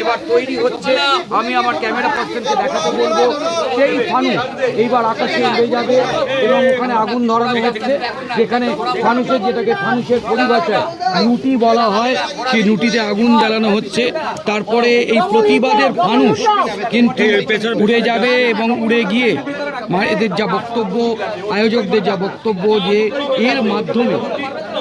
এবার তৈরি হচ্ছে, আমি আমার ক্যামেরা পার্সনকে দেখাতে বলব, সেই ফানুস এইবার আকাশে উড়ে যাবে এবং ওখানে আগুন ধরানো হচ্ছে যেটাকে পরিভাষায় বলা হয়, সেই আগুন জ্বালানো হচ্ছে। তারপরে এই প্রতিবাদের ফানুস কিন্তু উড়ে যাবে এবং উড়ে গিয়ে এদের যা বক্তব্য, আয়োজকদের যা বক্তব্য যে এর মাধ্যমে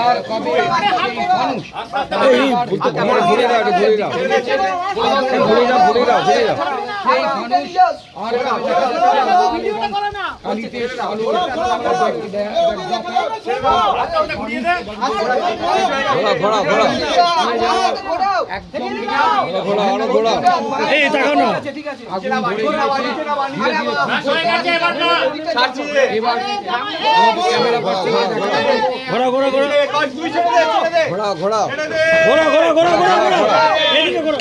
আর কবে মানুষ ঘোড়া ঘোড়া একদম ঘোড়া ঘোড়া এই তাকাও না। ধরে গিয়েছে ধীরে ধীরে। এবার আমাদের ক্যামেরা পার্সন ঘোরা ঘোরা ঘোরা ঘোড়া ঘোড়া। ঘোরা ঘোরা ঘোরা ঘোরা ঘোরা এদিকে ঘোরা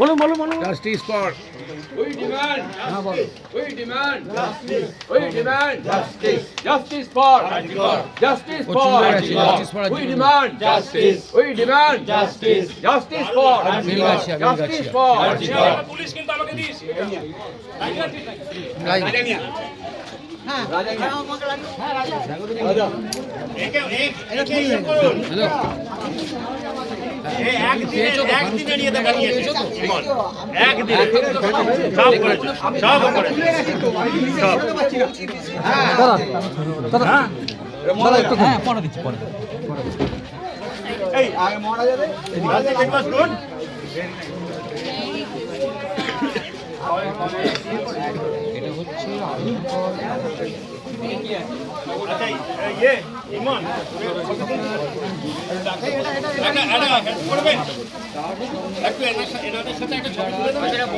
বলো বলো বলো জাস্টিস ফর We demand হ্যাঁ বলো We demand justice. We demand justice. Justice for justice O for চুলে গেছে, justice for We Arjun. demand justice. We demand justice. Justice for mill গাছিয়া, mill justice গাছিয়া। for police কিন্তু আমাকে দিয়েছে একটু হ্যাঁ পরে দিচ্ছি পরে এটা হচ্ছে করবেন একটু এনাদের সাথে একটা ছবি তুলে দেবেন